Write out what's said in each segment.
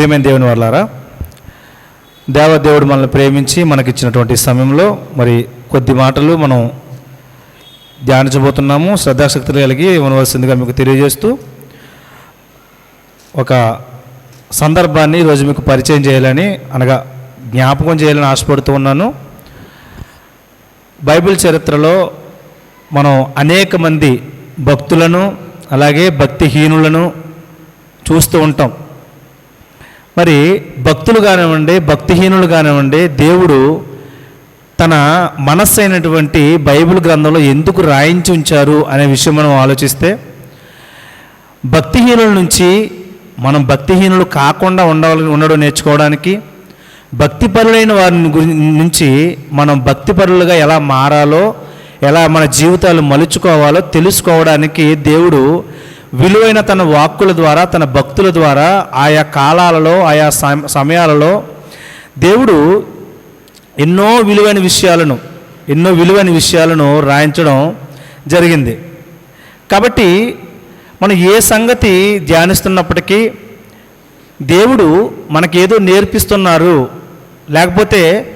ప్రేమైన దేవుని వాళ్ళారా దేవదేవుడు మనల్ని ప్రేమించి మనకిచ్చినటువంటి సమయంలో మరి కొద్ది మాటలు మనం ధ్యానించబోతున్నాము. శ్రద్ధాశక్తులు కలిగి ఉండవలసిందిగా మీకు తెలియజేస్తూ ఒక సందర్భాన్ని ఈరోజు మీకు పరిచయం చేయాలని అనగా జ్ఞాపకం చేయాలని ఆశపడుతూ ఉన్నాను. బైబిల్ చరిత్రలో మనం అనేక మంది భక్తులను అలాగే భక్తిహీనులను చూస్తూ ఉంటాం. మరి భక్తులు కానివ్వండి భక్తిహీనులు కానివ్వండి దేవుడు తన మనస్సు అయినటువంటి బైబిల్ గ్రంథంలో ఎందుకు రాయించి ఉంచారు అనే విషయం మనం ఆలోచిస్తే భక్తిహీనుల నుంచి మనం భక్తిహీనులు కాకుండా ఉండవల ఉండడం నేర్చుకోవడానికి భక్తిపరులైన వారి నుంచి మనం భక్తిపరులుగా ఎలా మారాలో ఎలా మన జీవితాలు మలుచుకోవాలో తెలుసుకోవడానికి దేవుడు విలువైన తన వాక్కుల ద్వారా తన భక్తుల ద్వారా ఆయా కాలాలలో ఆయా సమ- సమయాలలో దేవుడు ఎన్నో విలువైన విషయాలను ఎన్నో విలువైన విషయాలను రాయించడం జరిగింది. కాబట్టి మనం ఏ సంగతి ధ్యానిస్తున్నప్పటికీ దేవుడు మనకేదో నేర్పిస్తున్నారు లేకపోతే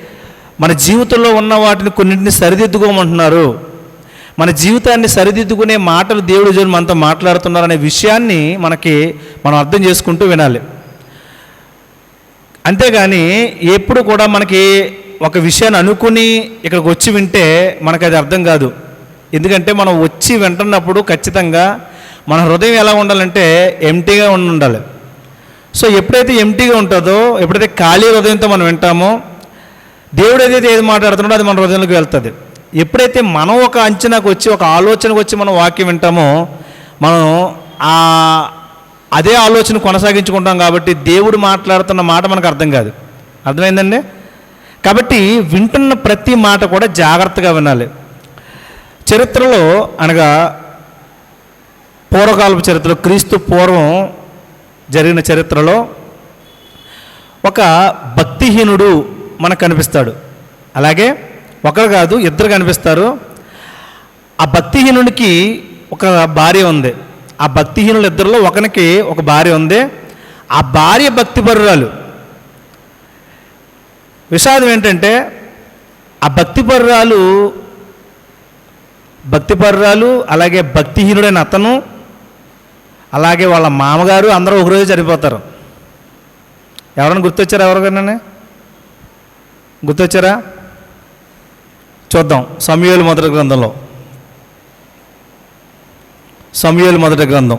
మన జీవితంలో ఉన్న వాటిని కొన్నింటిని సరిదిద్దుకోమంటున్నారు మన జీవితాన్ని సరిదిద్దుకునే మాటలు దేవుడు జోడు మనతో మాట్లాడుతున్నారు అనే విషయాన్ని మనకి మనం అర్థం చేసుకుంటూ వినాలి. అంతేగాని ఎప్పుడు కూడా మనకి ఒక విషయాన్ని అనుకుని ఇక్కడికి వచ్చి వింటే మనకు అది అర్థం కాదు. ఎందుకంటే మనం వచ్చి వింటున్నప్పుడు ఖచ్చితంగా మన హృదయం ఎలా ఉండాలంటే ఎంటీగా ఉండి ఉండాలి. సో ఎప్పుడైతే ఎంటీగా ఉంటుందో ఎప్పుడైతే ఖాళీ హృదయంతో మనం వింటామో దేవుడు ఏదైతే ఏది మాట్లాడుతున్నాడో అది మన హృదయంలోకి వెళ్తుంది. ఎప్పుడైతే మనం ఒక అంచనాకు వచ్చి ఒక ఆలోచనకు వచ్చి మనం వాక్యం వింటామో మనం ఆ అదే ఆలోచన కొనసాగించుకుంటాం కాబట్టి దేవుడు మాట్లాడుతున్న మాట మనకు అర్థం కాదు. అర్థమైందండి? కాబట్టి వింటున్న ప్రతి మాట కూడా జాగ్రత్తగా వినాలి. చరిత్రలో అనగా పూర్వకాలపు చరిత్రలో క్రీస్తు పూర్వం జరిగిన చరిత్రలో ఒక భక్తిహీనుడు మనకు కనిపిస్తాడు. అలాగే ఒకరు కాదు ఇద్దరు కనిపిస్తారు. ఆ భక్తిహీనుడికి ఒక భార్య ఉంది. ఆ భక్తిహీనుల ఇద్దరిలో ఒకనికి ఒక భార్య ఉంది. ఆ భార్య భక్తిపరురాలు. విషాదం ఏంటంటే ఆ భక్తిపరురాలు భక్తిపరురాలు అలాగే భక్తిహీనుడైన అతను అలాగే వాళ్ళ మామగారు అందరూ ఒకరోజు చనిపోతారు. ఎవరైనా గుర్తొచ్చారా ఎవరికైనా గుర్తొచ్చారా? చూద్దాం. సమయాలు మొదటి గ్రంథంలో. సమయాలు మొదటి గ్రంథం.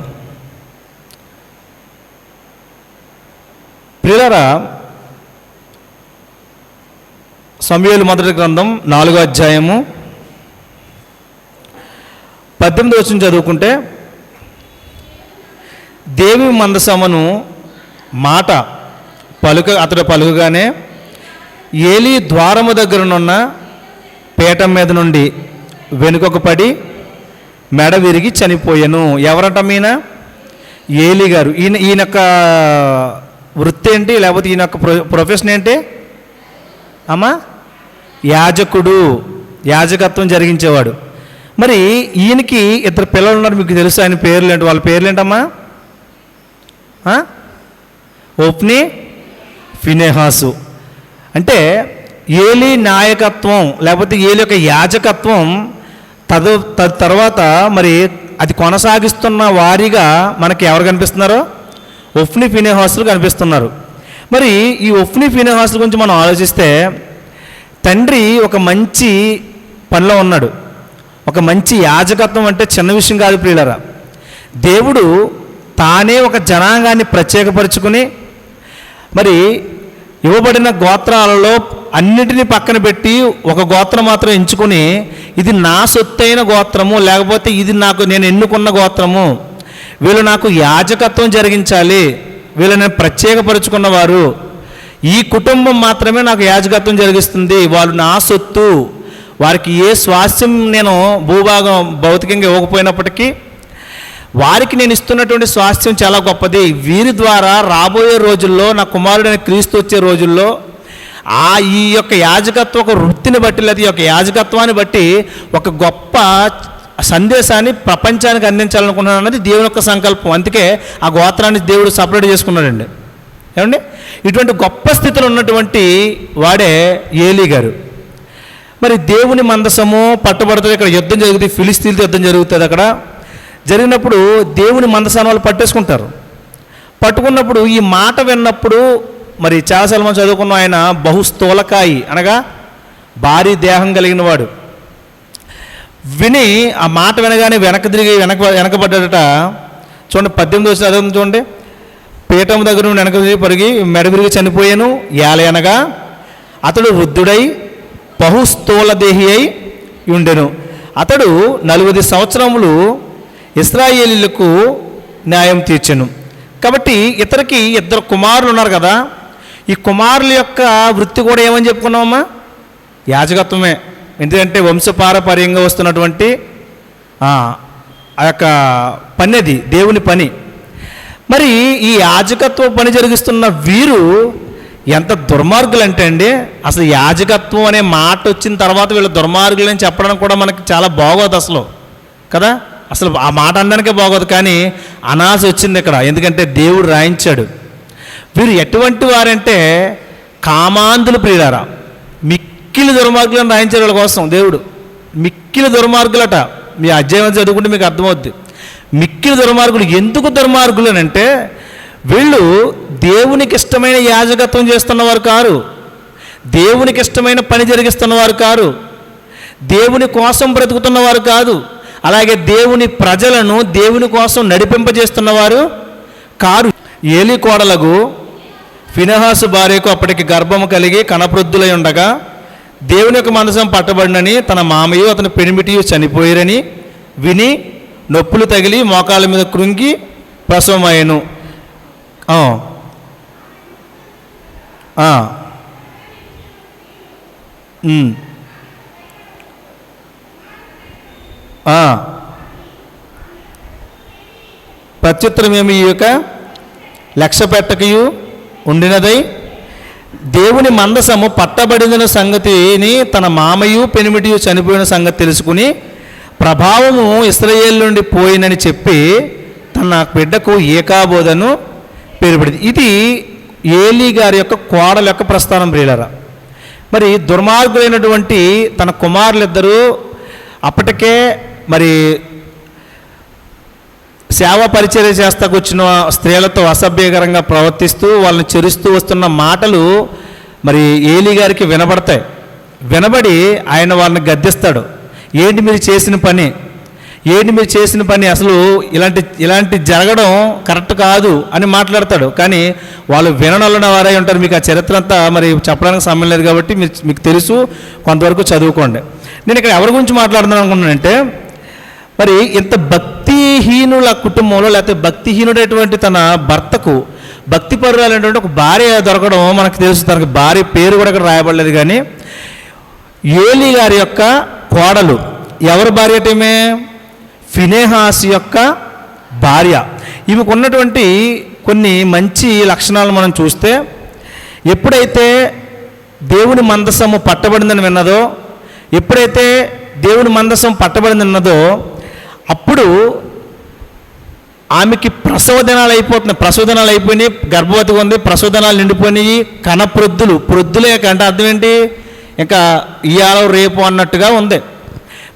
ప్రియులరా సమయాలు మొదటి గ్రంథం నాలుగో అధ్యాయము పద్దెనిమిది వచ్చిన చదువుకుంటే దేవి మందసమను మాట పలుక అతడు పలుకగానే ఏలి ద్వారము దగ్గరనున్న పీఠం మీద నుండి వెనుకకు పడి మెడ విరిగి చనిపోయాను. ఎవరట మీన? ఏలి గారు. ఈయన ఈయన యొక్క వృత్తి ఏంటి? లేకపోతే ఈయన యొక్క ప్రొ ప్రొఫెషన్ ఏంటి? అమ్మా? యాజకుడు. యాజకత్వం జరిగించేవాడు. మరి ఈయనకి ఇద్దరు పిల్లలు ఉన్నారు మీకు తెలుసు ఆయన పేర్లు ఏంటి? వాళ్ళ పేర్లు ఏంటమ్మా? ఓప్ని? ఫినేహాసు. అంటే ఏలి నాయకత్వం లేకపోతే ఏలి యొక్క యాజకత్వం తదు తద్ తర్వాత మరి అది కొనసాగిస్తున్న వారిగా మనకి ఎవరు కనిపిస్తున్నారో? ఒఫ్ని ఫినేహాసులు కనిపిస్తున్నారు. మరి ఈ ఒఫ్ని ఫినేహాసుల గురించి మనం ఆలోచిస్తే తండ్రి ఒక మంచి పనిలో ఉన్నాడు. ఒక మంచి యాజకత్వం అంటే చిన్న విషయం కాదు ప్రియులరా. దేవుడు తానే ఒక జనాంగాన్ని ప్రత్యేకపరుచుకుని మరి ఇవ్వబడిన గోత్రాలలో అన్నిటినీ పక్కన పెట్టి ఒక గోత్రం మాత్రం ఎంచుకుని ఇది నా సొత్తైన గోత్రము లేకపోతే ఇది నాకు నేను ఎన్నుకున్న గోత్రము. వీళ్ళు నాకు యాజకత్వం జరిగించాలి. వీళ్ళు నేను ప్రత్యేకపరుచుకున్నవారు ఈ కుటుంబం మాత్రమే నాకు యాజకత్వం జరిగిస్తుంది. వాళ్ళు నా సొత్తు. వారికి ఏ స్వాస్థ్యం నేను భూభాగం భౌతికంగా ఇవ్వకపోయినప్పటికీ వారికి నేను ఇస్తున్నటువంటి స్వాస్థ్యం చాలా గొప్పది. వీరి ద్వారా రాబోయే రోజుల్లో నా కుమారుడైన క్రీస్తు వచ్చే రోజుల్లో ఆ ఈ యొక్క యాజకత్వ ఒక వృత్తిని బట్టి లేదా ఈ యొక్క యాజకత్వాన్ని బట్టి ఒక గొప్ప సందేశాన్ని ప్రపంచానికి అందించాలనుకున్నాను అన్నది దేవుని యొక్క సంకల్పం. అందుకే ఆ గోత్రాన్ని దేవుడు సపరేట్ చేసుకున్నాడండి. ఏమండి? ఇటువంటి గొప్ప స్థితిలో ఉన్నటువంటి వాడే ఏలీ గారు. మరి దేవుని మందసము పట్టుబడుతుంది ఇక్కడ యుద్ధం జరుగుతుంది. ఫిలిస్తీన్తో యుద్ధం జరుగుతుంది అక్కడ. జరిగినప్పుడు దేవుని మందసాన్ని వాళ్ళు పట్టేసుకుంటారు. పట్టుకున్నప్పుడు ఈ మాట విన్నప్పుడు మరి చాలాసార్లు మనం చదువుకున్న ఆయన బహుస్థూలకాయి అనగా భారీ దేహం కలిగిన వాడు. విని ఆ మాట వినగానే వెనక తిరిగి వెనక వెనకబడ్డాడట. చూడండి పద్దెనిమిది వచ్చిన చదువు చూడండి. పీఠం దగ్గర నుండి వెనక తిరిగి పరిగి మెడగురిగి చనిపోయాను. ఏలయనగా అతడు వృద్ధుడై బహుస్థూల దేహి అయి ఉండెను. అతడు నలుగురి సంవత్సరములు ఇస్రాయేలీలకు న్యాయం తీర్చను. కాబట్టి ఇతరికి ఇద్దరు కుమారులు ఉన్నారు కదా ఈ కుమారుల యొక్క వృత్తి కూడా ఏమని చెప్పుకున్నామమ్మా యాజకత్వమే. ఎందుకంటే వంశపారపర్యంగా వస్తున్నటువంటి ఆ ఆ యొక్క పని అది దేవుని పని. మరి ఈ యాజకత్వ పని జరిగిస్తున్న వీరు ఎంత దుర్మార్గులు అంటే అండి అసలు యాజకత్వం అనే మాట వచ్చిన తర్వాత వీళ్ళు దుర్మార్గులు అని చెప్పడం కూడా మనకి చాలా బాగోదు అసలు. కదా? అసలు ఆ మాట అనడానికే బాగోదు కానీ అనాల్సి వచ్చింది ఇక్కడ. ఎందుకంటే దేవుడు రాయించాడు. వీరు ఎటువంటి వారంటే కామాంధులు ప్రియులారా. మిక్కిలి దుర్మార్గులను రాయించే వాళ్ళ కోసం దేవుడు. మిక్కిలి దుర్మార్గులట. మీ అధ్యాయం చదువుకుంటే మీకు అర్థమవుద్ది. మిక్కిలి దుర్మార్గులు ఎందుకు దుర్మార్గులు అని అంటే వీళ్ళు దేవునికి ఇష్టమైన యాజకత్వం చేస్తున్నవారు కారు. దేవునికి ఇష్టమైన పని జరిగిస్తున్నవారు కారు. దేవుని కోసం బ్రతుకుతున్నవారు కాదు. అలాగే దేవుని ప్రజలను దేవుని కోసం నడిపింపజేస్తున్నవారు కారు ఏలి కోడలకు ఫినహాసు భార్యకు అప్పటికి గర్భము కలిగి కనప్రొద్దులై ఉండగా దేవుని యొక్క మనసం పట్టబడినని తన మామయ్య అతని పెనిమిటియు చనిపోయిరని విని నొప్పులు తగిలి మోకాళ్ళ మీద కృంగి ప్రసవమయ్యను. ఆ. ఆ. ఉమ్. ఆ. ప్రత్యుత్తరమేమి ఈ యొక్క? లక్ష్య పెట్టకయు ఉండినదై దేవుని మందసము పట్టబడిన సంగతిని తన మామయు పెనిమిటియు చనిపోయిన సంగతి తెలుసుకుని ప్రభావము ఇస్రయేల్ నుండి పోయినని చెప్పి తన బిడ్డకు ఏకాబోధను పేరుపడింది ఇది ఏలీ గారి యొక్క కోడల యొక్క ప్రస్థానం ప్రియులరా. మరి దుర్మార్గులైనటువంటి తన కుమారులిద్దరూ అప్పటికే మరి సేవ పరిచర్య చేస్తాకొచ్చిన స్త్రీలతో అసభ్యకరంగా ప్రవర్తిస్తూ వాళ్ళని చెరుస్తూ వస్తున్న మాటలు మరి ఏలి గారికి వినబడతాయి. వినబడి ఆయన వాళ్ళని గద్దిస్తాడు. ఏంటి మీరు చేసిన పని? ఏంటి మీరు చేసిన పని? అసలు ఇలాంటి ఇలాంటి జరగడం కరెక్ట్ కాదు అని మాట్లాడతాడు. కానీ వాళ్ళు వినడంలో వారై ఉంటారు. మీకు ఆ చరిత్ర అంతా మరి చెప్పడానికి సమయం లేదు కాబట్టి మీరు మీకు తెలుసు. కొంతవరకు చదువుకోండి. నేను ఇక్కడ ఎవరి గురించి మాట్లాడుతున్నాను అనుకున్నానంటే మరి ఇంత భక్తిహీనుల కుటుంబంలో లేకపోతే భక్తిహీనుడైనటువంటి తన భర్తకు భక్తి పరురాలైనటువంటి ఒక భార్య దొరకడం మనకు తెలుసు. తనకు భార్య పేరు కూడా ఇక్కడ రాయబడలేదు కానీ ఏలి గారి యొక్క కోడలు ఎవరి భార్య టేమే ఫినేహాస్ యొక్క భార్య. ఈమెకు ఉన్నటువంటి కొన్ని మంచి లక్షణాలు మనం చూస్తే ఎప్పుడైతే దేవుని మందసము పట్టబడిందని విన్నదో ఎప్పుడైతే దేవుని మందసం పట్టబడింది విన్నదో అప్పుడు ఆమెకి ప్రసవ దినాలు అయిపోతున్నాయి. ప్రసవ దినాలు అయిపోయినాయి గర్భవతిగా ఉంది ప్రసవ దినాలు నిండిపోయినాయి కణ ప్రొద్దులు ప్రొద్దులే అంటే అర్థం ఏంటి? ఇంకా ఇవాళ రేపు అన్నట్టుగా ఉంది.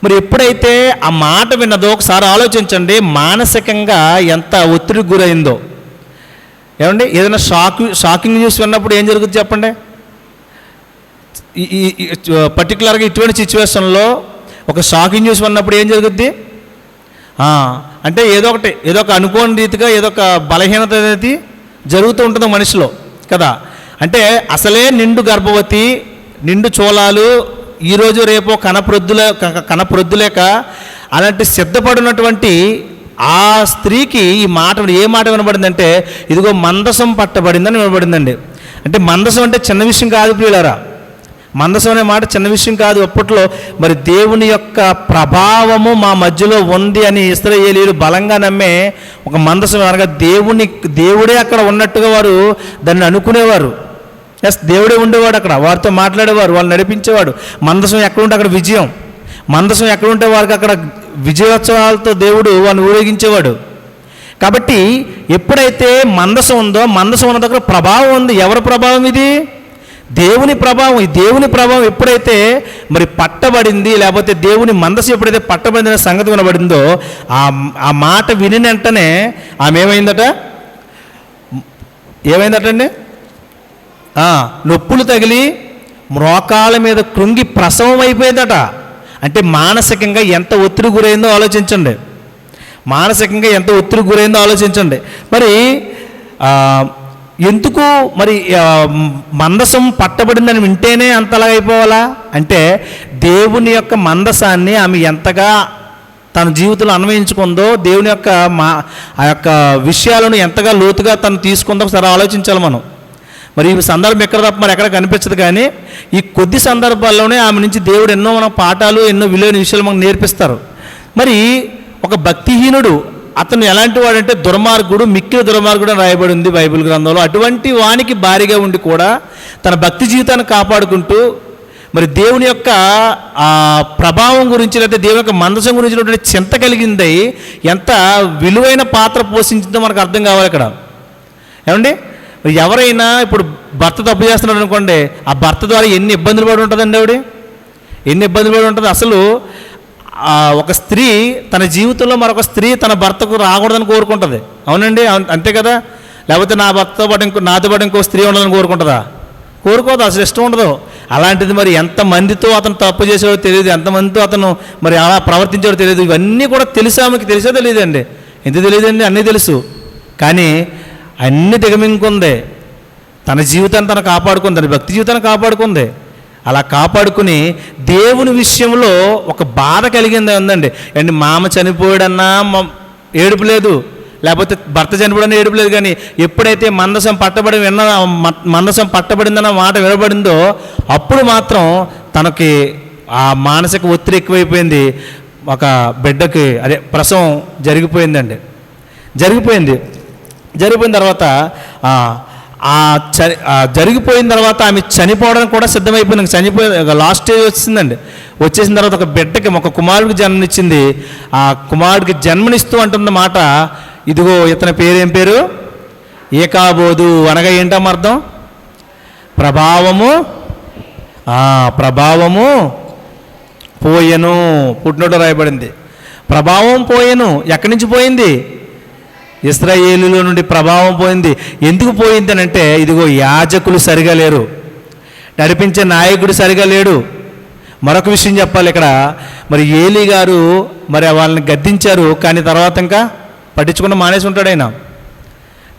మరి ఎప్పుడైతే ఆ మాట విన్నదో ఒకసారి ఆలోచించండి మానసికంగా ఎంత ఒత్తిడికి గురైందో. ఏమండి? ఏదైనా షాక్ షాకింగ్ న్యూస్ విన్నప్పుడు ఏం జరుగుతుంది చెప్పండి? ఈ- పర్టికులర్గా ఇటువంటి సిచ్యువేషన్లో ఒక షాకింగ్ న్యూస్ విన్నప్పుడు ఏం జరుగుద్ది? అంటే ఏదో ఒకటి ఏదో ఒక అనుకోని రీతిగా ఏదో ఒక బలహీనత అనేది జరుగుతూ ఉంటుంది మనిషిలో కదా? అంటే అసలే నిండు గర్భవతి నిండు చోళాలు ఈరోజు రేపు కనప్రొద్దులే కనప్రొద్దులేక అలాంటి సిద్ధపడినటువంటి ఆ స్త్రీకి ఈ మాట ఏ మాట వినబడిందంటే ఇదిగో మందసం పట్టబడిందని వినబడిందండి. అంటే మందసం అంటే చిన్న విషయం కాదు ప్రియులారా. మందసం అనే మాట చిన్న విషయం కాదు అప్పట్లో మరి దేవుని యొక్క ప్రభావము మా మధ్యలో ఉంది అని ఇస్రాయేలీలు బలంగా నమ్మే ఒక మందసం అనగా దేవుని దేవుడే అక్కడ ఉన్నట్టుగా వారు దాన్ని అనుకునేవారు. ఎస్ దేవుడే ఉండేవాడు అక్కడ వారితో మాట్లాడేవారు వాళ్ళు నడిపించేవాడు. మందసం ఎక్కడ ఉంటే అక్కడ విజయం. మందసం ఎక్కడ ఉంటే వారికి అక్కడ విజయోత్సవాలతో దేవుడు వాళ్ళని ఊరేగించేవాడు. కాబట్టి ఎప్పుడైతే మందసం ఉందో మందసం ఉన్న దగ్గర ప్రభావం ఉంది. ఎవరి ప్రభావం ఇది? దేవుని ప్రభావం ఈ దేవుని ప్రభావం ఎప్పుడైతే మరి పట్టబడింది లేకపోతే దేవుని మందసు ఎప్పుడైతే పట్టబడింది అనే సంగతి వినబడిందో ఆ ఆ మాట విని వెంటనే ఆమె ఏమైందట? ఏమైందటండి? నొప్పులు తగిలి మ్రోకాల మీద కృంగి ప్రసవం అయిపోయిందట. అంటే మానసికంగా ఎంత ఒత్తిడి గురైందో ఆలోచించండి. మానసికంగా ఎంత ఒత్తిడి గురైందో ఆలోచించండి. మరి ఎందుకు మరి మందసం పట్టబడిందని వింటేనే అంతలా అయిపోవాలా? అంటే దేవుని యొక్క మందసాన్ని ఆమె ఎంతగా తన జీవితంలో అన్వయించుకుందో దేవుని యొక్క మా ఆ యొక్క విషయాలను ఎంతగా లోతుగా తను తీసుకుందో ఒకసారి ఆలోచించాలి మనం. మరి ఈ సందర్భం ఎక్కడ తప్ప మరి ఎక్కడ కనిపించదు కానీ ఈ కొద్ది సందర్భాల్లోనే ఆమె నుంచి దేవుడు ఎన్నో మన పాఠాలు ఎన్నో విలువైన విషయాలు మనకు నేర్పిస్తారు. మరి ఒక భక్తిహీనుడు అతను ఎలాంటి వాడంటే దుర్మార్గుడు మిక్కిలి దుర్మార్గుడు అని రాయబడి ఉంది బైబిల్ గ్రంథంలో. అటువంటి వానికి భారీగా ఉండి కూడా తన భక్తి జీవితాన్ని కాపాడుకుంటూ మరి దేవుని యొక్క ఆ ప్రభావం గురించి లేదా దేవుని యొక్క మందసం గురించినటువంటి చింత కలిగింది. ఎంత విలువైన పాత్ర పోషించిందో మనకు అర్థం కావాలి ఇక్కడ. ఏమండి? మరి ఎవరైనా ఇప్పుడు భర్త తప్పు చేస్తున్నాడు అనుకోండి ఆ భర్త ద్వారా ఎన్ని ఇబ్బందులు పడి ఉంటుందండి ఆవిడ? ఎన్ని ఇబ్బందులు పడి ఉంటుంది? అసలు ఒక స్త్రీ తన జీవితంలో మరొక స్త్రీ తన భర్తకు రాకూడదని కోరుకుంటుంది. అవునండి? అంతే కదా? లేకపోతే నా భర్తతో పాటు ఇంకో నాతో పాటు ఇంకో స్త్రీ ఉండాలని కోరుకుంటుందా? కోరుకోదు అసలు ఇష్టం ఉండదు. అలాంటిది మరి ఎంతమందితో అతను తప్పు చేసాడో తెలియదు ఎంతమందితో అతను మరి అలా ప్రవర్తించాడో తెలియదు ఇవన్నీ కూడా తెలుసు ఆమెకి తెలిసో తెలియదండి ఎంత తెలియదండి అన్నీ తెలుసు. కానీ అన్ని దిగమింగుకుంది తన జీవితాన్ని తను కాపాడుకుంది తన భక్తి జీవితాన్ని కాపాడుకుంది. అలా కాపాడుకుని దేవుని విషయంలో ఒక బాధ కలిగింది ఉందండి. అండి మామ చనిపోయాడన్నా మ- ఏడుపు లేదు. లేకపోతే భర్త చనిపోవడం ఏడుపు లేదు కానీ ఎప్పుడైతే మందసం పట్టబడి విన్న మ- మందసం పట్టబడిందన్న మాట వినబడిందో అప్పుడు మాత్రం తనకి ఆ మానసిక ఒత్తిడి ఎక్కువైపోయింది. ఒక బిడ్డకి అదే ప్రసవం జరిగిపోయిందండి. జరిగిపోయింది. జరిగిపోయిన తర్వాత ఆ, ఆ చని జరిగిపోయిన తర్వాత ఆమె చనిపోవడానికి కూడా సిద్ధమైపోయింది. చనిపోయి లాస్ట్ స్టేజ్ వచ్చిందండి. వచ్చేసిన తర్వాత ఒక బిడ్డకి ఒక కుమారుడికి జన్మనిచ్చింది. ఆ కుమారుడికి జన్మనిస్తూ అంటున్న మాట ఇదిగో ఇతని పేరేం పేరు? ఏకాబోధు అనగా ఏంటమ్మ అర్థం? ప్రభావము ఆ, ప్రభావము పోయెను. పుట్టినట్టు రాయబడింది. ప్రభావం పోయెను. ఎక్కడి నుంచి పోయింది? ఇస్రాయేలులో నుండి ప్రభావం పోయింది. ఎందుకు పోయింది అని అంటే ఇదిగో యాజకులు సరిగా లేరు. నడిపించే నాయకుడు సరిగా లేడు. మరొక విషయం చెప్పాలి ఇక్కడ. మరి ఏలి గారు మరి వాళ్ళని గద్దించారు కానీ తర్వాత ఇంకా పట్టించుకున్న మానేసి ఉంటాడు ఆయన.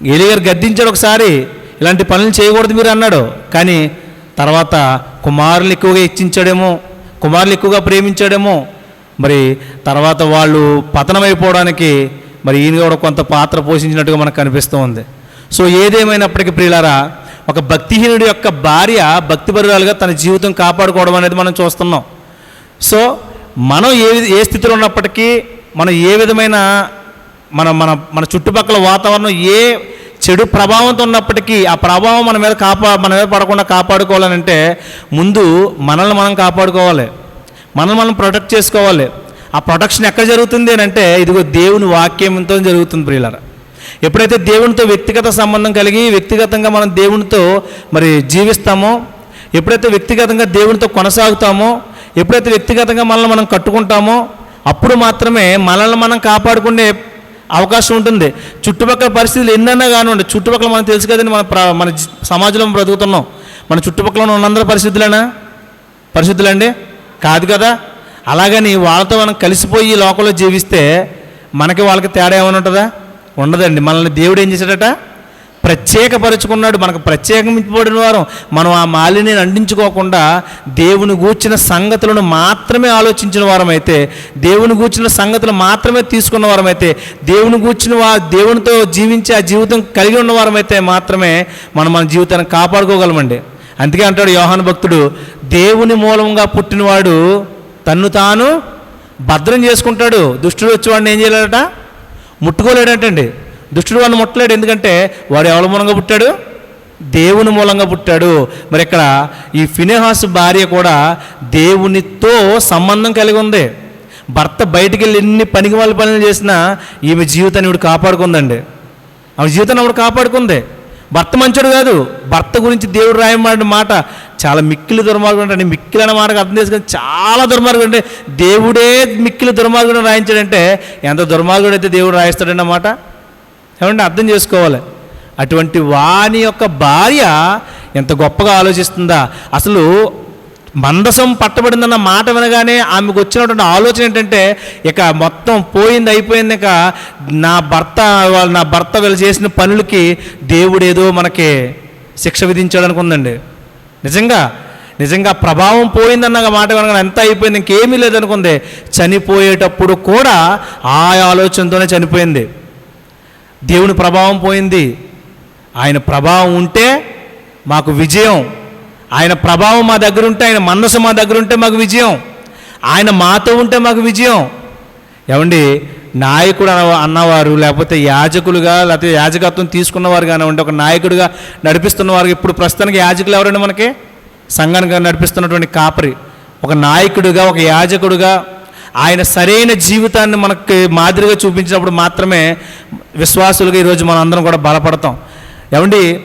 ఏలి గారు గద్దించాడు ఒకసారి ఇలాంటి పనులు చేయకూడదు మీరు అన్నాడు. కానీ తర్వాత కుమారులు ఎక్కువగా ఇచ్చించాడేమో కుమారులు ఎక్కువగా ప్రేమించాడేమో. మరి తర్వాత వాళ్ళు పతనమైపోవడానికి మరి ఈయన కూడా కొంత పాత్ర పోషించినట్టుగా మనకు కనిపిస్తూ ఉంది సో ఏదేమైనప్పటికీ ప్రియులారా ఒక భక్తిహీనుడి యొక్క భార్య భక్తిపరురాలుగా తన జీవితం కాపాడుకోవడం అనేది మనం చూస్తున్నాం. సో మనం ఏ ఏ స్థితిలో ఉన్నప్పటికీ మనం ఏ విధమైన మన మన మన చుట్టుపక్కల వాతావరణం ఏ చెడు ప్రభావంతో ఉన్నప్పటికీ ఆ ప్రభావం మన మీద కాపా మన మీద పడకుండా కాపాడుకోవాలంటే ముందు మనల్ని మనం కాపాడుకోవాలి. మనల్ని మనం ప్రొటెక్ట్ చేసుకోవాలి. ఆ ప్రొటెక్షన్ ఎక్కడ జరుగుతుంది అని అంటే ఇదిగో దేవుని వాక్యంతో జరుగుతుంది ప్రియులారా. ఎప్పుడైతే దేవునితో వ్యక్తిగత సంబంధం కలిగి వ్యక్తిగతంగా మనం దేవునితో మరి జీవిస్తామో ఎప్పుడైతే వ్యక్తిగతంగా దేవునితో కొనసాగుతామో ఎప్పుడైతే వ్యక్తిగతంగా మనల్ని మనం కట్టుకుంటామో అప్పుడు మాత్రమే మనల్ని మనం కాపాడుకునే అవకాశం ఉంటుంది. చుట్టుపక్కల పరిస్థితులు ఎన్నైనా కానివ్వండి చుట్టుపక్కల మనం తెలుసు కదండి మన మన సమాజంలో బ్రతుకుతున్నాం. మన చుట్టుపక్కల ఉన్న అందరి పరిస్థితులేనా? పరిస్థితులండి? కాదు కదా? అలాగని వాళ్ళతో మనం కలిసిపోయి లోకంలో జీవిస్తే మనకి వాళ్ళకి తేడా ఏమైనా ఉంటుందా? ఉండదండి. మనల్ని దేవుడు ఏం చేశాడట? ప్రత్యేకపరుచుకున్నాడు. మనకు ప్రత్యేకమించబడిన వారం. మనం ఆ మాలిని అంటించుకోకుండా దేవుని గూర్చిన సంగతులను మాత్రమే ఆలోచించిన వారమైతే దేవుని గూర్చిన సంగతులు మాత్రమే తీసుకున్న వారమైతే దేవుని గూర్చిన వా దేవునితో జీవించి ఆ జీవితం కలిగి ఉన్న వారమైతే మాత్రమే మనం మన జీవితాన్ని కాపాడుకోగలమండి. అందుకే అంటాడు యోహాను భక్తుడు దేవుని మూలంగా పుట్టినవాడు తన్ను తాను భద్రం చేసుకుంటాడు. దుష్టుడు వచ్చి వాడిని ఏం చేయలేడట? ముట్టుకోలేడంటండి. దుష్టుడు వాడిని ముట్టలేడు. ఎందుకంటే వాడు ఎవరి మూలంగా పుట్టాడు? దేవుని మూలంగా పుట్టాడు. మరి ఇక్కడ ఈ ఫినేహాస్ భార్య కూడా దేవునితో సంబంధం కలిగి ఉంది. భర్త బయటికి వెళ్ళి ఎన్ని పనికి వాళ్ళ పనులు చేసినా ఈమె జీవితాన్ని ఇవిడు కాపాడుకుందండి. ఆమె జీవితాన్ని ఆవిడ కాపాడుకుంది. భర్త మంచోడు కాదు. భర్త గురించి దేవుడు రాయమాడిన మాట చాలా మిక్కిలి దుర్మార్గుడు అంటే మిక్కిలి అనే మాటకు అర్థం చేసుకుని చాలా దుర్మార్గుడు అంటే దేవుడే మిక్కిలి దుర్మార్గుడు రాయించాడంటే ఎంత దుర్మార్గుడు అయితే దేవుడు రాయిస్తాడండి ఏమంటే అర్థం చేసుకోవాలి. అటువంటి వాని యొక్క భార్య ఎంత గొప్పగా ఆలోచిస్తుందా? అసలు మందసం పట్టబడిందన్న మాట వినగానే ఆమెకు వచ్చినటువంటి ఆలోచన ఏంటంటే ఇక మొత్తం పోయింది అయిపోయింది ఇక నా భర్త వాళ్ళ- నా భర్త వీళ్ళు చేసిన పనులకి దేవుడేదో మనకి శిక్ష విధించాడు అనుకుందండి నిజంగా నిజంగా ప్రభావం పోయిందన్న మాట వినగానే ఎంత అయిపోయింది ఇంకేమీ లేదనుకుంది. చనిపోయేటప్పుడు కూడా ఆ ఆలోచనతోనే చనిపోయింది. దేవుని ప్రభావం పోయింది. ఆయన ప్రభావం ఉంటే మాకు విజయం. ఆయన ప్రభావం మా దగ్గర ఉంటే ఆయన మనసు మా దగ్గర ఉంటే మాకు విజయం. ఆయన మాతో ఉంటే మాకు విజయం. ఏమండి నాయకుడు అన్న- అన్నవారు లేకపోతే యాజకులుగా లేకపోతే యాజకత్వం తీసుకున్నవారు కానివ్వండి ఒక నాయకుడిగా నడిపిస్తున్నవారు ఇప్పుడు ప్రస్తుతానికి యాజకులు ఎవరండి మనకి? సంఘానికి నడిపిస్తున్నటువంటి కాపరి. ఒక నాయకుడిగా ఒక యాజకుడిగా ఆయన సరైన జీవితాన్ని మనకి మాదిరిగా చూపించినప్పుడు మాత్రమే విశ్వాసులుగా ఈరోజు మనం అందరం కూడా బలపడతాం. ఏమండి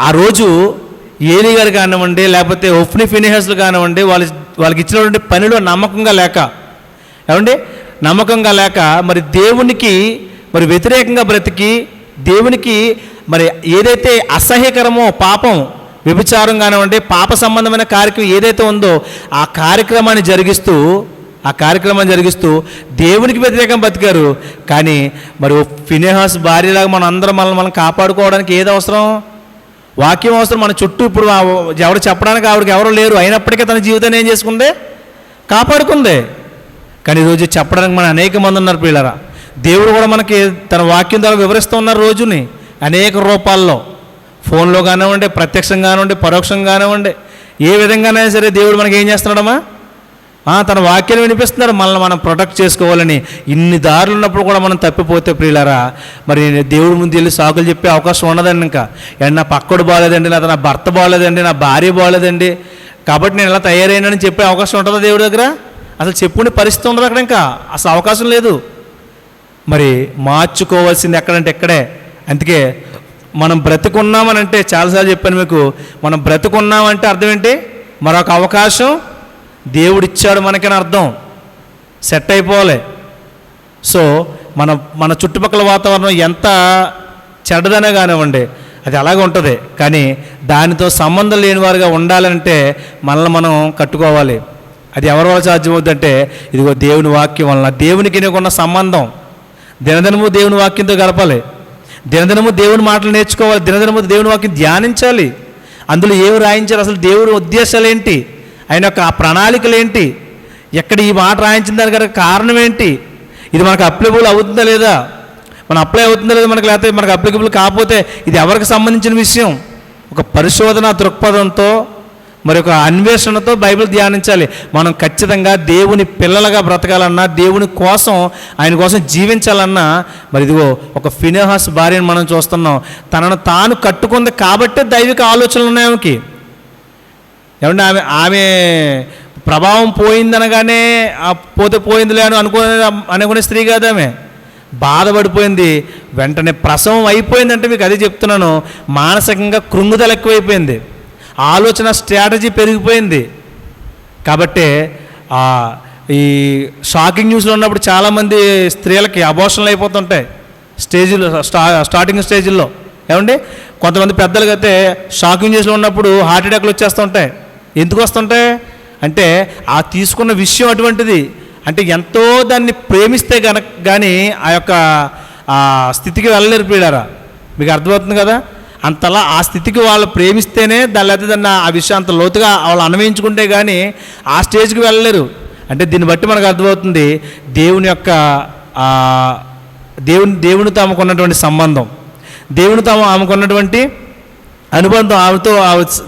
ఆ రోజు ఏలి గారు కానివ్వండి లేకపోతే ఒఫ్ని ఫినిహస్లు కానివ్వండి వాళ్ళ వాళ్ళకి ఇచ్చినటువంటి పనిలో నమ్మకంగా లేక. ఏమండి? నమ్మకంగా లేక మరి దేవునికి మరి వ్యతిరేకంగా బ్రతికి దేవునికి మరి ఏదైతే అసహ్యకరమో పాపం వ్యభిచారం కానివ్వండి పాప సంబంధమైన కార్యక్రమం ఏదైతే ఉందో ఆ కార్యక్రమాన్ని జరిగిస్తూ ఆ కార్యక్రమాన్ని జరిగిస్తూ దేవునికి వ్యతిరేకం బతికారు కానీ మరి ఫినేహాస్ భార్యలాగా మనం అందరం మనల్ని మనం కాపాడుకోవడానికి ఏది అవసరం? వాక్యం అవసరం మన చుట్టూ ఇప్పుడు ఎవరు చెప్పడానికి ఆవిడకి ఎవరు లేరు. అయినప్పటికీ తన జీవితాన్ని ఏం చేసుకుంది? కాపాడుకుంది. కానీ ఈరోజు చెప్పడానికి మన అనేక మంది ఉన్నారు పిల్లరా దేవుడు కూడా మనకి తన వాక్యం ద్వారా వివరిస్తూ ఉన్నారు రోజుని. అనేక రూపాల్లో. ఫోన్లో కానివ్వండి ప్రత్యక్షం కానివ్వండి పరోక్షం కానివ్వండి ఏ విధంగానైనా సరే దేవుడు మనకి ఏం చేస్తున్నాడమ్మా? తన వాక్యం వినిపిస్తున్నారు. మనల్ని మనం ప్రొటెక్ట్ చేసుకోవాలని. ఇన్ని దారులు ఉన్నప్పుడు కూడా మనం తప్పిపోతే ప్రియులరా మరి దేవుడి ముందు వెళ్ళి సాకులు చెప్పే అవకాశం ఉండదండి ఇంకా. "ఏం నా పక్కడు బాగాలేదండి నా నా భర్త బాగాలేదండి నా భార్య బాగాలేదండి కాబట్టి నేను ఇలా తయారైనానని చెప్పే అవకాశం ఉంటుందా దేవుడి దగ్గర? అసలు చెప్పుకునే పరిస్థితి ఉండదు అక్కడ ఇంకా? అసలు అవకాశం లేదు. మరి మార్చుకోవాల్సింది ఎక్కడంటే ఎక్కడే అందుకే మనం బ్రతుకున్నామనంటే చాలాసార్లు చెప్పాను మీకు మనం బ్రతుకున్నామంటే అర్థం ఏంటి? మరొక అవకాశం దేవుడిచ్చాడు మనకని అర్థం. సెట్ అయిపోవాలి. సో మన మన చుట్టుపక్కల వాతావరణం ఎంత చెడ్డదనే కానివ్వండి అది అలాగే ఉంటుంది. కానీ దానితో సంబంధం లేని వారుగా ఉండాలంటే మనల్ని మనం కట్టుకోవాలి. అది ఎవరి వల్ల సాధ్యమవుతుందంటే ఇదిగో దేవుని వాక్యం వలన దేవునికి నీకున్న సంబంధం. దినదినము దేవుని వాక్యంతో గడపాలి. దినదినము దేవుని మాటలు నేర్చుకోవాలి. దినదినము దేవుని వాక్యం ధ్యానించాలి. అందులో ఏమి రాయించాలి అసలు దేవుని ఉద్దేశాలు ఏంటి? ఆయన యొక్క ఆ ప్రణాళికలు ఏంటి ఎక్కడ ఈ మాట రాయించిన దానికి గల కారణం ఏంటి ఇది మనకు అప్లికబుల్ అవుతుందా లేదా? మన అప్లై అవుతుందా లేదా మనకు లేకపోతే మనకు అప్లికబుల్ కాకపోతే ఇది ఎవరికి సంబంధించిన విషయం? ఒక పరిశోధన దృక్పథంతో మరి ఒక అన్వేషణతో బైబిల్ ధ్యానించాలి. మనం ఖచ్చితంగా దేవుని పిల్లలుగా బ్రతకాలన్నా దేవుని కోసం ఆయన కోసం జీవించాలన్నా మరి ఇదిగో ఒక ఫినోహాస్ భార్యను మనం చూస్తున్నాం. తనను తాను కట్టుకుంది కాబట్టి దైవిక ఆలోచనలు ఉన్నాయి ఆమెకి. ఏమంటే ఆమె ఆమె ప్రభావం పోయిందనగానే ఆ పోతే పోయిందిలే అని అనుకునే అనుకునే స్త్రీ కాదు ఆమె. బాధపడిపోయింది. వెంటనే ప్రసవం అయిపోయిందంటే మీకు అదే చెప్తున్నాను. మానసికంగా కృంగుదల ఎక్కువైపోయింది. ఆలోచన స్ట్రాటజీ పెరిగిపోయింది. కాబట్టి ఈ షాకింగ్ న్యూస్లో ఉన్నప్పుడు చాలామంది స్త్రీలకి అబోషన్లు అయిపోతుంటాయి. స్టేజీలో స్టా స్టార్టింగ్ స్టేజ్లో ఏమండి? కొంతమంది పెద్దలకైతే అయితే షాకింగ్ న్యూస్లో ఉన్నప్పుడు హార్ట్ అటాక్లు వచ్చేస్తుంటాయి. ఎందుకు వస్తుంటాయి? అంటే ఆ తీసుకున్న విషయం అటువంటిది. అంటే ఎంతో దాన్ని ప్రేమిస్తే కనుక కానీ ఆ యొక్క ఆ స్థితికి వెళ్ళలేరు పీడారా మీకు అర్థమవుతుంది కదా? అంతలా ఆ స్థితికి వాళ్ళు ప్రేమిస్తేనే దాని లేకపోతే దాన్ని ఆ విషయం అంత లోతుగా వాళ్ళు అన్వయించుకుంటే కానీ ఆ స్టేజ్కి వెళ్ళలేరు. అంటే దీన్ని బట్టి మనకు అర్థమవుతుంది దేవుని యొక్క దేవుని దేవుని దేవునితో సంబంధం. దేవునితో ఆమె- ఆమెకున్నటువంటి అనుబంధం ఆమెతో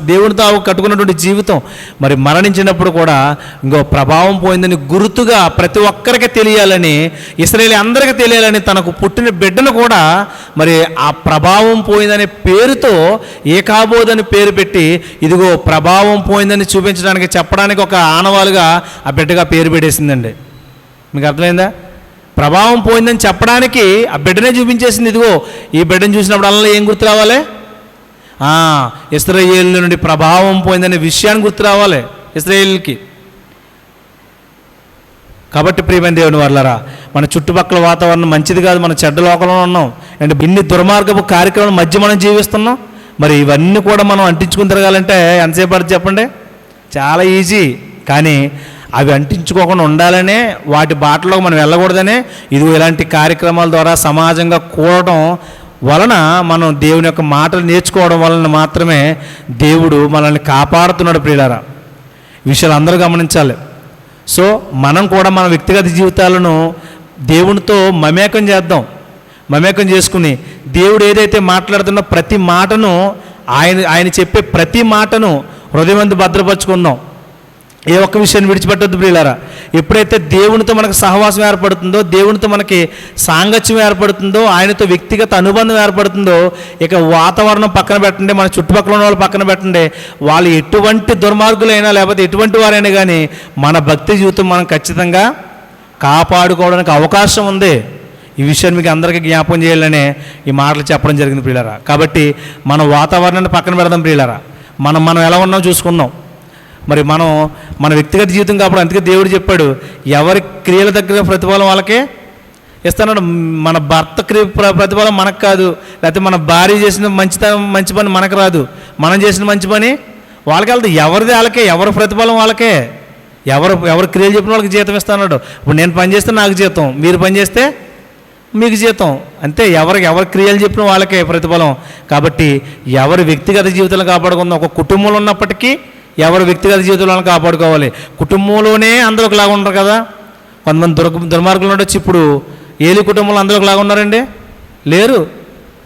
దేవునితో ఆమె కట్టుకున్నటువంటి జీవితం. మరి మరణించినప్పుడు కూడా ఇంకో ప్రభావం పోయిందని గుర్తుగా ప్రతి ఒక్కరికి తెలియాలని ఇస్రాయేల్ అందరికీ తెలియాలని తనకు పుట్టిన బిడ్డను కూడా మరి ఆ ప్రభావం పోయిందనే పేరుతో ఏకాబోధని పేరు పెట్టి ఇదిగో ప్రభావం పోయిందని చూపించడానికి చెప్పడానికి ఒక ఆనవాలుగా ఆ బిడ్డగా పేరు పెట్టేసిందండి. మీకు అర్థమైందా? ప్రభావం పోయిందని చెప్పడానికి ఆ బిడ్డనే చూపించేసింది. ఇదిగో ఈ బిడ్డను చూసినప్పుడు ఏం గుర్తు రావాలి? ఇస్రాయేల్ నుండి ప్రభావం పోయిందనే విషయాన్ని గుర్తు రావాలి ఇస్రాయేల్కి. కాబట్టి ప్రియమైన దేవుని వాళ్ళరా మన చుట్టుపక్కల వాతావరణం మంచిది కాదు మన చెడ్డ లోకంలో ఉన్నాం. అండ్ ఇన్ని దుర్మార్గపు కార్యక్రమాల మధ్య మనం జీవిస్తున్నాం. మరి ఇవన్నీ కూడా మనం అంటించుకుని తిరగాలంటే ఎంతసేపు పడుతుంది చెప్పండి? చాలా ఈజీ. కానీ అవి అంటించుకోకుండా ఉండాలనే వాటి బాటలో మనం వెళ్ళకూడదనే ఇది ఇలాంటి కార్యక్రమాల ద్వారా సమాజంగా కూడటం వలన మనం దేవుని యొక్క మాటలు నేర్చుకోవడం వలన మాత్రమే దేవుడు మనల్ని కాపాడుతున్నాడు ప్రియులారా. విషయాలు అందరూ గమనించాలి. సో మనం కూడా మన వ్యక్తిగత జీవితాలను దేవునితో మమేకం చేద్దాం. మమేకం చేసుకుని దేవుడు ఏదైతే మాట్లాడుతున్న ప్రతి మాటను ఆయన ఆయన చెప్పే ప్రతి మాటను హృదయమంది భద్రపరుచుకుందాం. ఏ ఒక్క విషయాన్ని విడిచిపెట్టద్దు ప్రియులారా. ఎప్పుడైతే దేవునితో మనకు సహవాసం ఏర్పడుతుందో దేవునితో మనకి సాంగత్యం ఏర్పడుతుందో ఆయనతో వ్యక్తిగత అనుబంధం ఏర్పడుతుందో ఇక వాతావరణం పక్కన పెట్టండి మన చుట్టుపక్కల ఉన్న వాళ్ళు పక్కన పెట్టండి వాళ్ళు ఎటువంటి దుర్మార్గులైనా లేకపోతే ఎటువంటి వారైనా కానీ మన భక్తి జీవితం మనం ఖచ్చితంగా కాపాడుకోవడానికి అవకాశం ఉంది. ఈ విషయాన్ని మీకు అందరికీ జ్ఞాపకం చేయాలనే ఈ మాటలు చెప్పడం జరిగింది ప్రియులారా. కాబట్టి మన వాతావరణాన్ని పక్కన పెడదాం ప్రియులారా. మనం మనం ఎలా ఉన్నామో చూసుకున్నాం మరి మనం మన వ్యక్తిగత జీవితం కాబట్టి అందుకే దేవుడు చెప్పాడు ఎవరి క్రియల దగ్గర ప్రతిఫలం వాళ్ళకే ఇస్తాడు మన భర్త క్రియ ప్ర- ప్రతిఫలం మనకు కాదు లేకపోతే మన భార్య చేసిన మంచి మంచి పని మనకు రాదు. మనం చేసిన మంచి పని వాళ్ళకి వెళ్తే ఎవరిది వాళ్ళకే ఎవరి ప్రతిఫలం వాళ్ళకే. ఎవరు ఎవరు క్రియలు చెప్పిన వాళ్ళకి జీతం ఇస్తున్నాడు ఇప్పుడు నేను పనిచేస్తే నాకు జీతం మీరు పనిచేస్తే మీకు జీతం. అంతే ఎవరికి ఎవరి క్రియలు చెప్పిన వాళ్ళకే ప్రతిఫలం. కాబట్టి ఎవరి వ్యక్తిగత జీవితాలు కాపాడుకుందాం. ఒక కుటుంబంలో ఉన్నప్పటికీ ఎవరు వ్యక్తిగత జీవితాలను కాపాడుకోవాలి. కుటుంబంలోనే అందరూ ఒకలాగా ఉండరు కదా. కొంతమంది దుర్ దుర్మార్గులు ఉండొచ్చు. ఇప్పుడు ఏలి కుటుంబంలో అందరూ ఒకలాగా ఉన్నారండి? లేరు.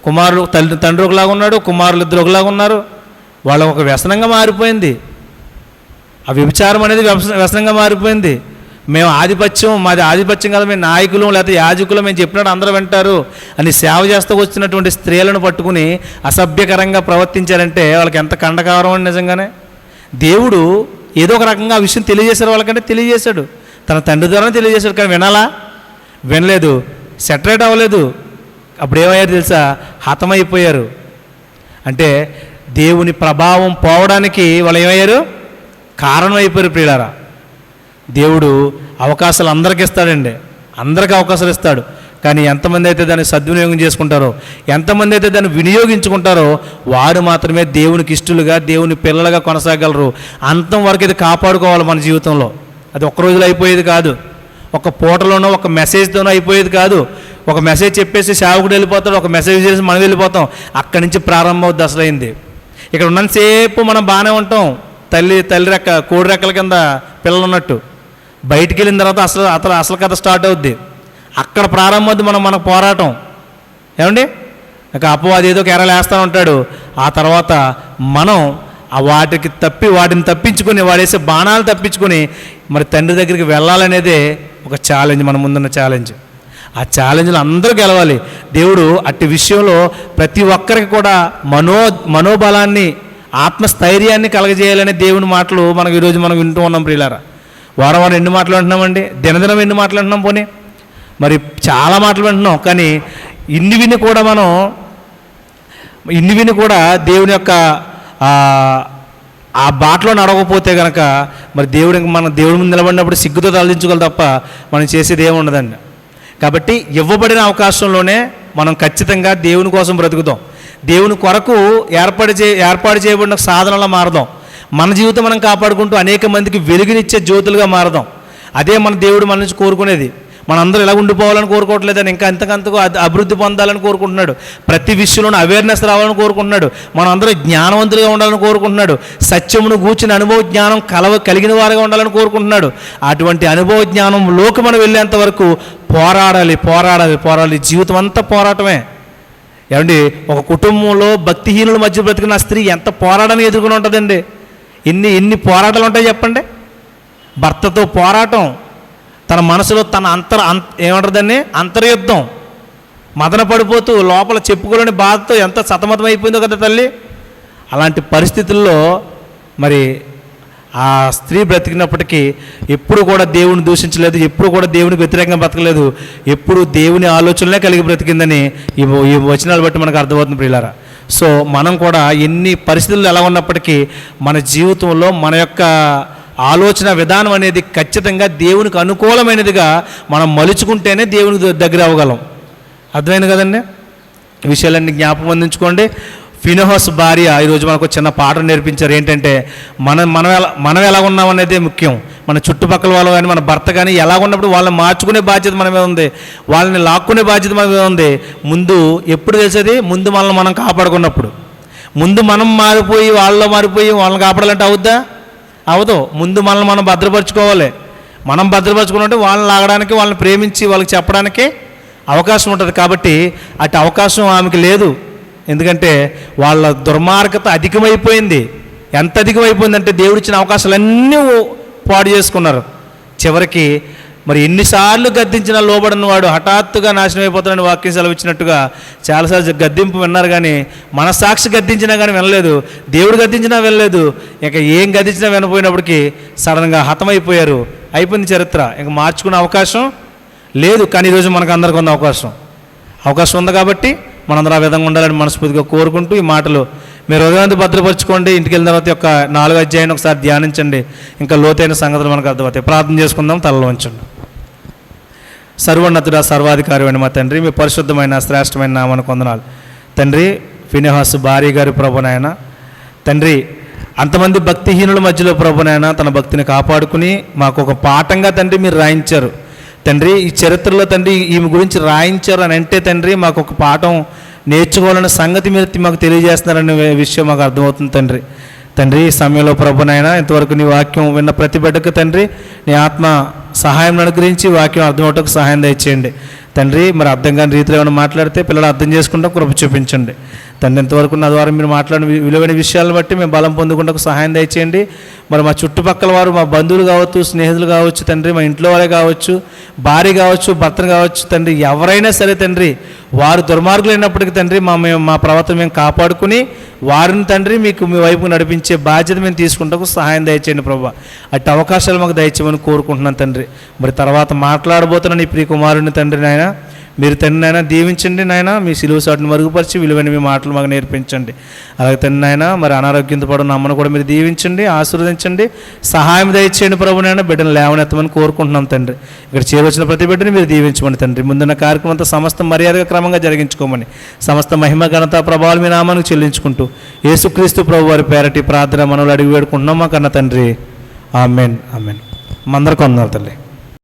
కుమారుడు తల్లి తండ్రి ఒకలాగా ఉన్నాడు కుమారులు ఇద్దరు ఒకలాగా ఉన్నారు. వాళ్ళ ఒక వ్యసనంగా మారిపోయింది. ఆ వ్యభిచారం అనేది వ్యసనంగా మారిపోయింది. మేము ఆధిపత్యం మాది ఆధిపత్యం కదా మేము నాయకులు లేకపోతే యాజకులు మేము చెప్పినట్టు అందరూ వింటారు. అని సేవ చేస్తూ వచ్చినటువంటి స్త్రీలను పట్టుకుని అసభ్యకరంగా ప్రవర్తించారంటే వాళ్ళకి ఎంత కండకారం నిజంగానే? దేవుడు ఏదో ఒక రకంగా ఆ విషయం తెలియజేశారు వాళ్ళకంటే తెలియజేశాడు. తన తండ్రి ద్వారా తెలియజేశాడు. కానీ వినాలా? వినలేదు. సెటరేట్ అవ్వలేదు. అప్పుడు ఏమయ్యారు తెలుసా? హతమైపోయారు. అంటే దేవుని ప్రభావం పోవడానికి వాళ్ళు ఏమయ్యారు? కారణం అయిపోయారు ప్రియులారా. దేవుడు అవకాశాలు అందరికి ఇస్తాడండి. అందరికి అవకాశాలు ఇస్తాడు. కానీ ఎంతమంది అయితే దాన్ని సద్వినియోగం చేసుకుంటారో ఎంతమంది అయితే దాన్ని వినియోగించుకుంటారో వారు మాత్రమే దేవునికి ఇష్టలుగా దేవుని పిల్లలుగా కొనసాగలరు. అంతం వరకు ఇది కాపాడుకోవాలి మన జీవితంలో. అది ఒక్క రోజులో అయిపోయేది కాదు. ఒక పూటలోనో ఒక మెసేజ్తోనో అయిపోయేది కాదు. ఒక మెసేజ్ చెప్పేసి సేవకుడు వెళ్ళిపోతాడు ఒక మెసేజ్ చేసి మనం వెళ్ళిపోతాం. అక్కడి నుంచి ప్రారంభం దశలైంది ఇక్కడ ఉన్నంతసేపు మనం బాగానే ఉంటాం. తల్లి తల్లి రెక్క కోడి రెక్కల కింద పిల్లలు ఉన్నట్టు బయటికి వెళ్ళిన తర్వాత అసలు అతను అసలు కథ స్టార్ట్ అవుద్ది. అక్కడ ప్రారంభమవుద్ది మనం మన పోరాటం. ఏమండి? ఇక అపవాది ఏదో కేరళ వేస్తూ ఉంటాడు. ఆ తర్వాత మనం ఆ వాటికి తప్పి వాటిని తప్పించుకొని వాడేసే బాణాలు తప్పించుకొని మరి తండ్రి దగ్గరికి వెళ్ళాలనేదే ఒక ఛాలెంజ్ మన ముందున్న ఛాలెంజ్ ఆ ఛాలెంజ్లు అందరూ గెలవాలి. దేవుడు అట్టి విషయంలో ప్రతి ఒక్కరికి కూడా మనో మనోబలాన్ని ఆత్మస్థైర్యాన్ని కలగజేయాలనే దేవుని మాటలు మనకు ఈరోజు మనం వింటూ ఉన్నాం ప్రియులారా. వారం వారం ఎన్ని మాటలు దినదినం ఎన్ని మాటలు పోనీ? మరి చాలా మాటలు వింటున్నాం కానీ ఇన్ని విని కూడా మనం ఇన్ని విని కూడా దేవుని యొక్క ఆ, బాటలో నడవకపోతే కనుక మరి దేవుడి మన దేవుడి ముందు నిలబడినప్పుడు సిగ్గుతో తలదించుకోవాలి తప్ప మనం చేసేది ఏమి ఉండదండి. కాబట్టి ఇవ్వబడిన అవకాశంలోనే మనం ఖచ్చితంగా దేవుని కోసం బ్రతుకుతాం. దేవుని కొరకు ఏర్పాటు చే ఏర్పాటు చేయబడిన సాధనలా మారదాం. మన జీవితం మనం కాపాడుకుంటూ అనేక మందికి వెలుగునిచ్చే జ్యోతులుగా మారదాం. అదే మన దేవుడు మన నుంచి కోరుకునేది. మనందరూ ఇలా ఉండిపోవాలని కోరుకోవట్లేదని ఇంకా అంతకంతకు అభివృద్ధి పొందాలని కోరుకుంటున్నాడు. ప్రతి విషయంలోనూ అవేర్నెస్ రావాలని కోరుకుంటున్నాడు. మనందరూ జ్ఞానవంతులుగా ఉండాలని కోరుకుంటున్నాడు. సత్యమును గూర్చిన అనుభవ జ్ఞానం కలవ కలిగిన వారుగా ఉండాలని కోరుకుంటున్నాడు. అటువంటి అనుభవ జ్ఞానంలోకి మనం వెళ్ళేంత వరకు పోరాడాలి పోరాడాలి పోరాడాలి. జీవితం అంతా పోరాటమే. ఏమండి? ఒక కుటుంబంలో భక్తిహీనుల మధ్య బ్రతికిన స్త్రీ ఎంత పోరాటాన్ని ఎదుర్కొని ఉంటుందండి? ఎన్ని ఎన్ని పోరాటాలు ఉంటాయి చెప్పండి? భర్తతో పోరాటం తన మనసులో తన అంతర అంత ఏమంటుందండి అంతర్యుద్ధం. మదన పడిపోతూ లోపల చెప్పుకోలేని బాధతో ఎంత సతమతం అయిపోయిందో కదా తల్లి? అలాంటి పరిస్థితుల్లో మరి ఆ స్త్రీ బ్రతికినప్పటికీ ఎప్పుడు కూడా దేవుని దూషించలేదు ఎప్పుడు కూడా దేవునికి వ్యతిరేకంగా బ్రతకలేదు ఎప్పుడు దేవుని ఆలోచనలే కలిగి బ్రతికిందని ఈ ఈ వచనాలు బట్టి మనకు అర్థమవుతుంది ప్రియులారా. సో మనం కూడా ఎన్ని పరిస్థితులు ఎలా ఉన్నప్పటికీ మన జీవితంలో మన యొక్క ఆలోచన విధానం అనేది ఖచ్చితంగా దేవునికి అనుకూలమైనదిగా మనం మలుచుకుంటేనే దేవునికి దగ్గర అవ్వగలం. అర్థమైంది కదండి? విషయాలన్నీ జ్ఞాపకం అందించుకోండి. ఫినోహస్ భార్య ఈరోజు మనకు చిన్న పాట నేర్పించారు. ఏంటంటే మనం మనం ఎలా మనం ఎలా ఉన్నాం అనేది ముఖ్యం. మన చుట్టుపక్కల వాళ్ళు కానీ మన భర్త కానీ ఎలా ఉన్నప్పుడు వాళ్ళని మార్చుకునే బాధ్యత మన మీద ఉంది. వాళ్ళని లాక్కునే బాధ్యత మన మీద ఉంది. ముందు ఎప్పుడు తెలిసేది? ముందు మనల్ని మనం కాపాడుకున్నప్పుడు. ముందు మనం మారిపోయి వాళ్ళలో మారిపోయి వాళ్ళని కాపాడాలంటే అవుద్దా? అవదు. ముందు మనల్ని మనం భద్రపరచుకోవాలి. మనం భద్రపరచుకున్నట్టు వాళ్ళని లాగడానికి వాళ్ళని ప్రేమించి వాళ్ళకి చెప్పడానికి అవకాశం ఉంటుంది. కాబట్టి అటు అవకాశం ఆమెకి లేదు. ఎందుకంటే వాళ్ళ దుర్మార్గత అధికమైపోయింది. ఎంత అధికమైపోయిందంటే దేవుడిచ్చిన అవకాశాలన్నీ పాడు చేసుకున్నారు. చివరికి మరి ఎన్నిసార్లు గద్దించినా లోబడిన వాడు హఠాత్తుగా నాశనం అయిపోతాడని వాక్యం సెలవిచ్చినట్టుగా చాలాసార్లు గద్దింపు విన్నారు కానీ మనసాక్షి గద్దించినా కానీ వినలేదు. దేవుడు గద్దించినా వినలేదు. ఇక ఏం గద్దించినా వినపోయినప్పటికీ సడన్గా హతమైపోయారు. అయిపోయింది చరిత్ర. ఇంక మార్చుకునే అవకాశం లేదు. కానీ ఈరోజు మనకు అందరికి ఉన్న అవకాశం. అవకాశం ఉంది కాబట్టి మనందరం ఆ విధంగా ఉండాలని మనస్ఫూర్తిగా కోరుకుంటూ ఈ మాటలు మీరు హృదయాన్ని భద్రపరచుకోండి. ఇంటికి వెళ్ళిన తర్వాత యొక్క నాలుగు అధ్యాయాన్ని ఒకసారి ధ్యానించండి. ఇంకా లోతైన సంగతులు మనకు అర్థమవుతాయి. ప్రార్థన చేసుకుందాం. తలలో ఉంచండి. సర్వోన్నతుడ సర్వాధికారి అయిన మా తండ్రి మీ పరిశుద్ధమైన శ్రేష్టమైన నామను కొందనాలు. తండ్రి ఫినిహాస్ భార్య గారి ప్రభునాయన తండ్రి అంతమంది భక్తిహీనుల మధ్యలో ప్రభునాయన తన భక్తిని కాపాడుకుని మాకు ఒక పాఠంగా తండ్రి మీరు రాయించారు. తండ్రి ఈ చరిత్రలో తండ్రి ఈమె గురించి రాయించారు అని అంటే తండ్రి మాకు ఒక పాఠం నేర్చుకోవాలన్న సంగతి మీరు మాకు తెలియజేస్తున్నారనే విషయం మాకు అర్థమవుతుంది తండ్రి. తండ్రి ఈ సమయంలో ప్రభునైనా ఇంతవరకు నీ వాక్యం విన్న ప్రతి బిడ్డకు తండ్రి నీ ఆత్మ సహాయం అనుగ్రహించి వాక్యం అర్థమవటకు సహాయం దయచేయండి. తండ్రి మరి అర్థం కాని రీతిలో ఏమైనా మాట్లాడితే పిల్లలు అర్థం చేసుకుంటా కృప చూపించండి. తండ్రి ఇంతవరకు నా ద్వారా మీరు మాట్లాడిన విలువైన విషయాలను బట్టి మేము బలం పొందుకుంటకు సహాయం దయచేయండి. మరి మా చుట్టుపక్కల వారు మా బంధువులు కావచ్చు స్నేహితులు కావచ్చు తండ్రి మా ఇంట్లో వారే కావచ్చు భార్య కావచ్చు భర్తను కావచ్చు తండ్రి ఎవరైనా సరే తండ్రి వారు దుర్మార్గులైనప్పటికీ తండ్రి మా మేము మా ప్రవర్తన మేము కాపాడుకుని వారిని తండ్రి మీకు మీ వైపు నడిపించే బాధ్యత మేము తీసుకుంటకు సహాయం దయచేయండి ప్రభా. అట్టి అవకాశాలు మాకు దయచేయమని కోరుకుంటున్నాను తండ్రి. మరి తర్వాత మాట్లాడబోతున్న నీ ప్రియ కుమారుని తండ్రి నాయన మీరు తండ్రి నాయన దీవించండి నాయన మీ సిలువ సాటును మరుగుపరిచి విలువైన మీ మాటలు మాకు నేర్పించండి. అలాగే తండ్రి నాయన మరి అనారోగ్యంతో పడిన అమ్మను కూడా మీరు దీవించండి ఆశీర్వదించండి. సహాయం దయచేయండి ప్రభు నాయన బిడ్డను లేవనెత్తమని కోరుకుంటున్నాం తండ్రి. ఇక్కడ చేరవచ్చిన ప్రతి బిడ్డని మీరు దీవించమని తండ్రి. ముందున్న కార్యక్రమం అంతా సమస్త మర్యాదగా క్రమంగా జరిగించుకోమని సమస్త మహిమ ఘనత ప్రభావాలు మీ నామానికి చెల్లించుకుంటూ యేసుక్రీస్తు ప్రభు వారి పేరటి ప్రార్థన మనలు అడిగి వేడుకుంటున్నాం మా కన్న తండ్రి. Amen amen. మందరికి వందనాలు తల్లి.